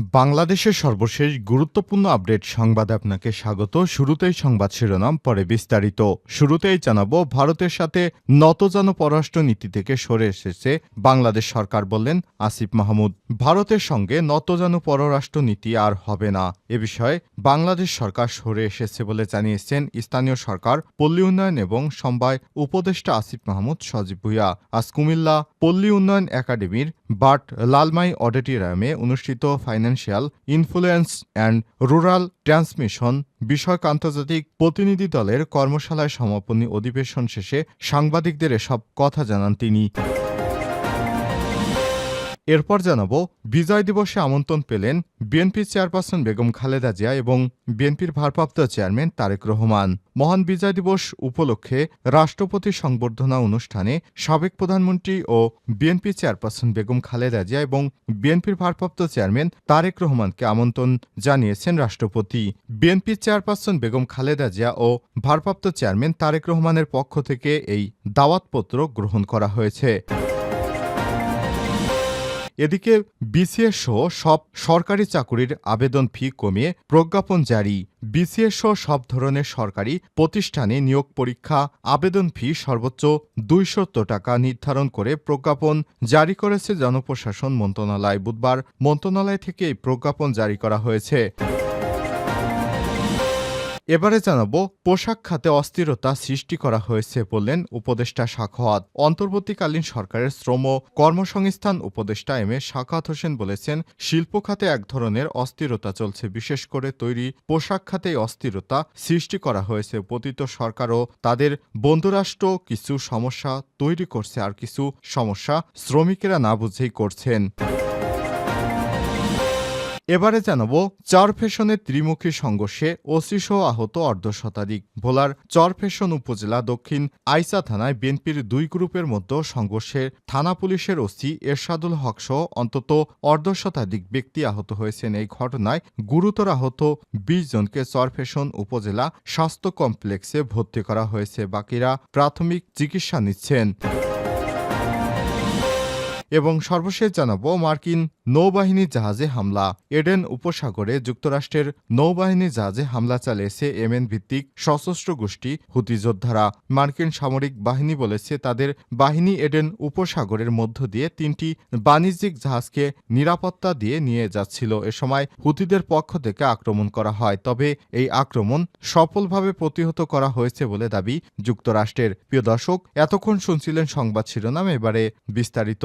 বাংলাদেশের সর্বশেষ গুরুত্বপূর্ণ আপডেট সংবাদে আপনাকে স্বাগত। শুরুতেই সংবাদ শিরোনাম, পরে বিস্তারিত। শুরুতেই জানাব, ভারতের সাথে নতজান পররাষ্ট্র নীতি থেকে সরে এসেছে বাংলাদেশ সরকার বললেন আসিফ মাহমুদ। ভারতের সঙ্গে নতজানু পররাষ্ট্র নীতি আর হবে না। এ বিষয়ে বাংলাদেশ সরকার সরে এসেছে বলে জানিয়েছেন স্থানীয় সরকার, পল্লী উন্নয়ন এবং সমবায় উপদেষ্টা আসিফ মাহমুদ সজীব ভুইয়া। আজ কুমিল্লা পল্লী উন্নয়ন একাডেমির বাট লালমাই অডিটোরিয়ামে অনুষ্ঠিত financial influence and rural transmission বিষয়ক আন্তর্জাতিক প্রতিনিধি দলের কর্মশালায় সমাপনী অধিবেশন শেষে সাংবাদিকদের এসব কথা জানান তিনি। এরপর জানাব, বিজয় দিবসে আমন্ত্রণ পেলেন বিএনপি চেয়ারপারসন বেগম খালেদা জিয়া এবং বিএনপির ভারপ্রাপ্ত চেয়ারম্যান তারেক রহমান। মহান বিজয় দিবস উপলক্ষে রাষ্ট্রপতি সংবর্ধনা অনুষ্ঠানে সাবেক প্রধানমন্ত্রী ও বিএনপি চেয়ারপারসন বেগম খালেদা জিয়া এবং বিএনপির ভারপ্রাপ্ত চেয়ারম্যান তারেক রহমানকে আমন্ত্রণ জানিয়েছেন রাষ্ট্রপতি। বিএনপি চেয়ারপারসন বেগম খালেদা জিয়া ও ভারপ্রাপ্ত চেয়ারম্যান তারেক রহমানের পক্ষ থেকে এই দাওয়াতপত্র গ্রহণ করা হয়েছে। এদিকে বিসিএস সহ সব সরকারি চাকুরির আবেদন ফি কমিয়ে প্রজ্ঞাপন জারি। বিসিএস সহ সব ধরনের সরকারি প্রতিষ্ঠানে নিয়োগ পরীক্ষা, আবেদন ফি সর্বোচ্চ দুইশত টাকা নির্ধারণ করে প্রজ্ঞাপন জারি করেছে জনপ্রশাসন মন্ত্রণালয়। বুধবার মন্ত্রণালয় থেকে এই প্রজ্ঞাপন জারি করা হয়েছে। এবারে জানাব, পোশাক খাতে অস্থিরতা সৃষ্টি করা হয়েছে বললেন উপদেষ্টা সাখাওয়াত অন্তর্বর্তীকালীন সরকারের শ্রম কর্মসংস্থান উপদেষ্টা এম এ সাখাওয়াত হোসেন বলেছেন, শিল্প খাতে এক ধরনের অস্থিরতা চলছে। বিশেষ করে তৈরি পোশাক খাতে অস্থিরতা সৃষ্টি করা হয়েছে। পতিত সরকারও তাদের বন্ধুরাষ্ট্র কিছু সমস্যা তৈরি করছে আর কিছু সমস্যা শ্রমিকেরা না বুঝেই করছেন। এবারে জানাব চর ফ্যাশনের ত্রিমুখী সংঘর্ষে ওসিসহ আহত অর্ধশতাধিক ভোলার চর ফ্যাশন উপজেলা দক্ষিণ আইসা থানায় বিএনপির দুই গ্রুপের মধ্যে সংঘর্ষে থানা পুলিশের ওসি এরশাদুল হক সহ অন্তত অর্ধশতাধিক ব্যক্তি আহত হয়েছেন এই ঘটনায় গুরুতর আহত বিশ জনকে চর ফ্যাশন উপজেলা স্বাস্থ্য কমপ্লেক্সে ভর্তি করা হয়েছে। বাকিরা প্রাথমিক চিকিৎসা নিচ্ছেন। এবং সর্বশেষ জানাব মার্কিন নৌবাহিনী জাহাজে হামলা। এডেন উপসাগরে যুক্তরাষ্ট্রের নৌবাহিনী জাহাজে হামলা চালিয়েছে এমএন ভিত্তিক সশস্ত্র গোষ্ঠী হুতি যোদ্ধারা। মার্কিন সামরিক বাহিনী বলেছে তাদের বাহিনী এডেন উপসাগরের মধ্য দিয়ে তিনটি বাণিজ্যিক জাহাজকে নিরাপত্তা দিয়ে নিয়ে যাচ্ছিল। এ সময় হুতিদের পক্ষ থেকে আক্রমণ করা হয়, তবে এই আক্রমণ সফলভাবে প্রতিহত করা হয়েছে বলে দাবি যুক্তরাষ্ট্রের। প্রিয় দর্শক, এতক্ষণ শুনছিলেন সংবাদ শিরোনাম, এবারে বিস্তারিত।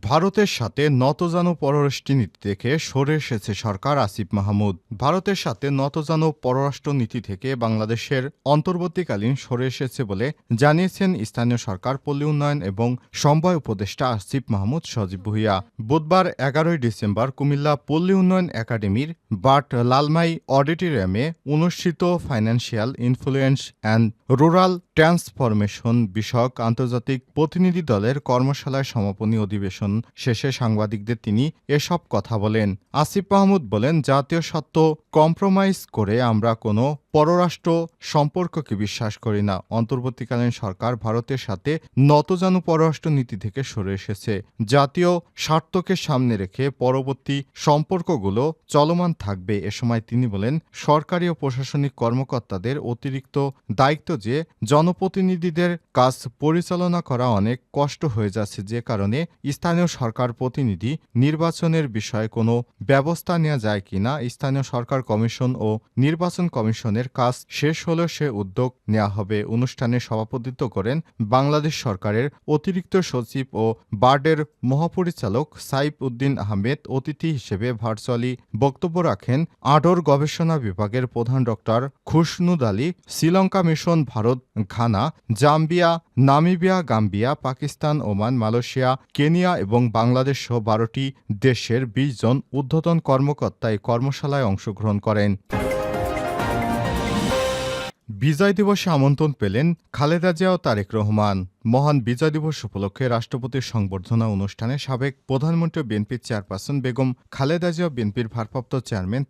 ভারতের সাথে নতজানু পররাষ্ট্র নীতি থেকে সরে এসেছে সরকার আসিফ মাহমুদ। ভারতের সাথে নতজানু পররাষ্ট্র নীতি থেকে বাংলাদেশের অন্তর্বর্তীকালীন সরে এসেছে বলে জানিয়েছেন স্থানীয় সরকার, পল্লী উন্নয়ন এবং সমবায় উপদেষ্টা আসিফ মাহমুদ সজীব ভুইয়া। বুধবার এগারোই ডিসেম্বর কুমিল্লা পল্লী উন্নয়ন একাডেমির বাট লালমাই অডিটোরিয়ামে অনুষ্ঠিত financial influence and rural transformation বিষয়ক আন্তর্জাতিক প্রতিনিধি দলের কর্মশালায় সমাপনী অধিবেশন শেষে সাংবাদিকদের তিনি এসব কথা বলেন। আসিফ মাহমুদ বলেন, জাতীয় সত্য কম্প্রোমাইজ করে আমরা কোনো পররাষ্ট্র সম্পর্ককে বিশ্বাস করি না। অন্তর্বর্তীকালীন সরকার ভারতের সাথে নতজানু পররাষ্ট্র নীতি থেকে সরে এসেছে। জাতীয় স্বার্থকে সামনে রেখে পরবর্তী সম্পর্কগুলো চলমান থাকবে এ সময় তিনি বলেন, সরকারি ও প্রশাসনিক কর্মকর্তাদের অতিরিক্ত দায়িত্ব যে জনপ্রতিনিধিদের কাজ পরিচালনা করা অনেক কষ্ট হয়ে যাচ্ছে যে কারণে স্থানীয় সরকার প্রতিনিধি নির্বাচনের বিষয়ে কোনো ব্যবস্থা নেওয়া যায় কিনা। স্থানীয় সরকার কমিশন ও নির্বাচন কমিশনের নির্মাণের কাজ শেষ হলেও সে উদ্যোগ নেওয়া হবে অনুষ্ঠানে সভাপতিত্ব করেন বাংলাদেশ সরকারের অতিরিক্ত সচিব ও বার্ডের মহাপরিচালক সাইফ উদ্দিন আহমেদ, অতিথি হিসেবে ভার্চুয়ালি বক্তব্য রাখেন আডর গবেষণা বিভাগের প্রধান doctor Khushnud Ali, Sri Lanka mission Bharat Ghana, Zambia, Namibia, Gambia, Pakistan, Oman, Malaysia, Kenya এবং বাংলাদেশ সহ বারোটি দেশের বিশ জন ঊর্ধ্বতন কর্মকর্তা এই কর্মশালায় অংশগ্রহণ করেন। বিজয় দিবসে আমন্ত্রণ পেলেন খালেদা জিয়া ও তারেক রহমান। মহান বিজয় দিবস উপলক্ষে রাষ্ট্রপতির সংবর্ধনা অনুষ্ঠানে সাবেক প্রধানমন্ত্রী বিএনপির চেয়ারপারসন বেগম খালেদা জিয়া বিএনপির ভারপ্রাপ্ত চেয়ারম্যান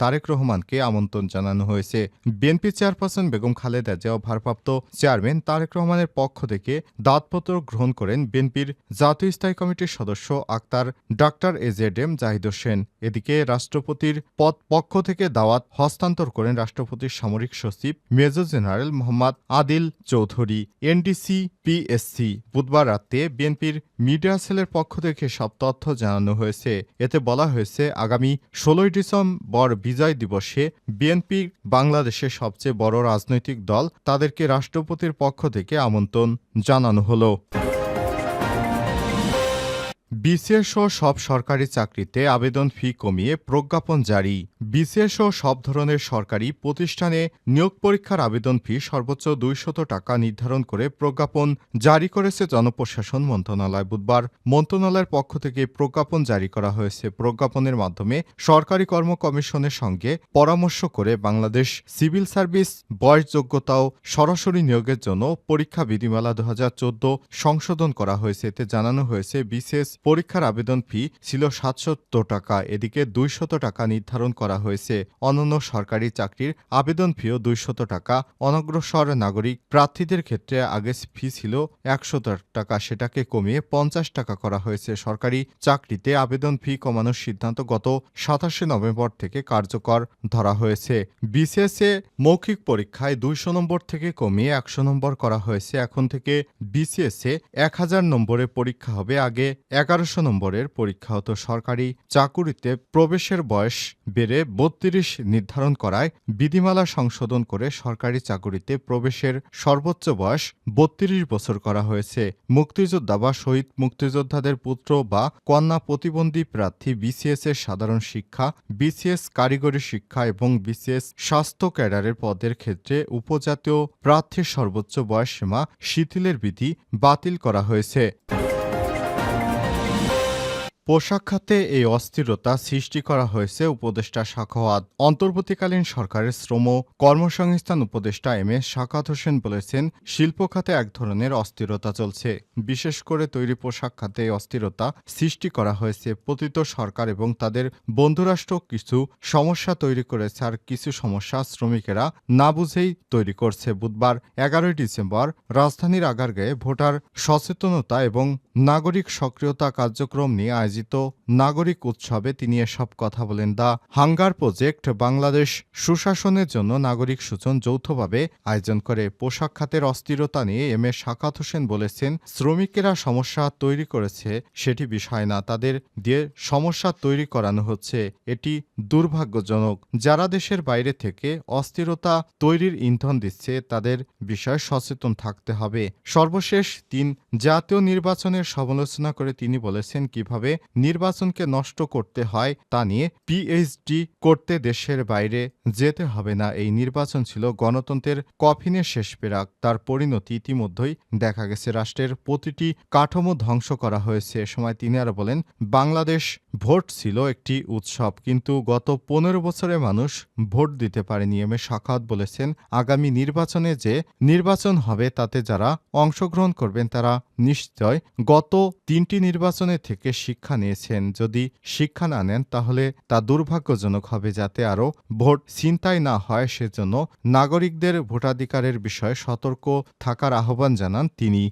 তারেক রহমানকে আমন্ত্রণ জানানো হয়েছে। বিএনপি চেয়ারপারসন বেগম খালেদা জিয়া ভারপ্রাপ্ত চেয়ারম্যান তারেক রহমানের পক্ষ থেকে দাঁতপত্র গ্রহণ করেন বিএনপির জাতীয় স্থায়ী কমিটির সদস্য আক্তার doctor A Z M Zahid Hossain. এদিকে রাষ্ট্রপতির পদ, পক্ষ থেকে দাওয়াত হস্তান্তর করেন রাষ্ট্রপতির সামরিক সচিব major general Mohammad Adil Chowdhury. NDC PSC বুধবার রাতে বিএনপির মিডিয়া সেলের পক্ষ থেকে সব তথ্য জানানো হয়েছে। এতে বলা হয়েছে, আগামী ষোলোই ডিসেম্বর বিজয় দিবসে বিএনপি বাংলাদেশের সবচেয়ে বড় রাজনৈতিক দল তাদেরকে রাষ্ট্রপতির পক্ষ থেকে আমন্ত্রণ জানানো হলো। বিসিএস সহ সব সরকারি চাকরিতে আবেদন ফি কমিয়ে প্রজ্ঞাপন জারি। বিসিএস সহ সব ধরনের সরকারি প্রতিষ্ঠানে নিয়োগ পরীক্ষার আবেদন ফি সর্বোচ্চ দুইশত টাকা নির্ধারণ করে প্রজ্ঞাপন জারি করেছে জনপ্রশাসন মন্ত্রণালয়। বুধবার মন্ত্রণালয়ের পক্ষ থেকে প্রজ্ঞাপন জারি করা হয়েছে। প্রজ্ঞাপনের মাধ্যমে সরকারি কর্ম কমিশনের সঙ্গে পরামর্শ করে বাংলাদেশ সিভিল সার্ভিস বয়স যোগ্যতা ও সরাসরি নিয়োগের জন্য পরীক্ষা বিধিমালা দু হাজার চোদ্দ সংশোধন করা হয়েছে। এতে জানানো হয়েছে, বিশেষ পরীক্ষার আবেদন ফি ছিল সাতশত টাকা, এদিকে দুইশত টাকা নির্ধারণ করা হয়েছে। অন্যান্য সরকারি চাকরির আবেদন ফিও দুইশত টাকা। অনগ্রসর নাগরিক প্রার্থীদের ক্ষেত্রে আগে ফি ছিল একশো টাকা, সেটাকে কমিয়ে পঞ্চাশ টাকা করা হয়েছে। সরকারি চাকরিতে আবেদন ফি কমানোর সিদ্ধান্ত গত সাতাশে নভেম্বর থেকে কার্যকর ধরা হয়েছে। বিসিএসএ মৌখিক পরীক্ষায় দুইশো নম্বর থেকে কমিয়ে একশো নম্বর করা হয়েছে। এখন থেকে বিসিএসএ এক হাজার নম্বরে পরীক্ষা হবে। আগে এগারোশো নম্বরের পরীক্ষা হতো সরকারি চাকুরিতে। প্রবেশের বয়স বেড়ে বত্রিশ নির্ধারণ করায় বিধিমালা সংশোধন করে সরকারি চাকুরিতে প্রবেশের সর্বোচ্চ বয়স বত্রিশ বছর করা হয়েছে। মুক্তিযোদ্ধা বা শহীদ মুক্তিযোদ্ধাদের পুত্র বা কন্যা প্রতিবন্ধী প্রার্থী বিসিএস এর সাধারণ শিক্ষা বিসিএস কারিগরি শিক্ষা এবং বিসিএস স্বাস্থ্য ক্যাডারের পদের ক্ষেত্রে উপজাতীয় প্রার্থীর সর্বোচ্চ বয়সসীমা শিথিলের বিধি বাতিল করা হয়েছে। পোশাক খাতে এই অস্থিরতা সৃষ্টি করা হয়েছে উপদেষ্টা শাখাওয়াত অন্তর্বর্তীকালীন সরকারের শ্রম কর্মসংস্থান উপদেষ্টা এম এস শাকাত হোসেন বলেছেন, শিল্প খাতে এক ধরনের অস্থিরতা চলছে। বিশেষ করে তৈরি পোশাক খাতে এই অস্থিরতা সৃষ্টি করা হয়েছে। পতিত সরকার এবং তাদের বন্ধুরাষ্ট্র কিছু সমস্যা তৈরি করেছে আর কিছু সমস্যা শ্রমিকেরা না বুঝেই তৈরি করছে। বুধবার এগারোই ডিসেম্বর রাজধানীর আগারগাঁয়ে ভোটার সচেতনতা এবং নাগরিক সক্রিয়তা কার্যক্রম নিয়ে আয়োজিত নাগরিক উৎসবে তিনি এসব কথা বলেন। দ্য হাঙ্গার প্রজেক্ট বাংলাদেশ সুশাসনের জন্য নাগরিক সূচন যৌথভাবে আয়োজন করে। পোশাক খাতের অস্থিরতা নিয়ে এম এ শাকাত হোসেন বলেছেন, শ্রমিকেরা সমস্যা তৈরি করেছে সেটি বিষয় না, তাদের দিয়ে সমস্যা তৈরি করানো হচ্ছে, এটি দুর্ভাগ্যজনক। যারা দেশের বাইরে থেকে অস্থিরতা তৈরির ইন্ধন দিচ্ছে, তাদের বিষয়ে সচেতন থাকতে হবে। সর্বশেষ তিন জাতীয় নির্বাচনের সমালোচনা করে তিনি বলেছেন, কীভাবে নির্বাচনকে নষ্ট করতে হয় তা নিয়ে পিএইচডি করতে দেশের বাইরে যেতে হবে না। এই নির্বাচন ছিল গণতন্ত্রের কফিনের শেষ পেরাক তার পরিণতি ইতিমধ্যেই দেখা গেছে। রাষ্ট্রের প্রতিটি কাঠামো ধ্বংস করা হয়েছে। এ সময় তিনি আরও বলেন, বাংলাদেশ ভোট ছিল একটি উৎসব, কিন্তু গত পনেরো বছরে মানুষ ভোট দিতে এম এ সাখাত বলেছেন, আগামী নির্বাচনে যে নির্বাচন হবে, তাতে যারা অংশগ্রহণ করবেন, তারা নিশ্চয় গত তিনটি নির্বাচনের থেকে শিক্ষা নিয়েছেন। যদি শিক্ষা না নেন, তাহলে তা দুর্ভাগ্যজনক হবে যাতে আরও ভোট চিন্তাই না হয়। সেজন্য নাগরিকদের ভোটাধিকারের বিষয়ে সতর্ক থাকার আহ্বান জানান তিনি।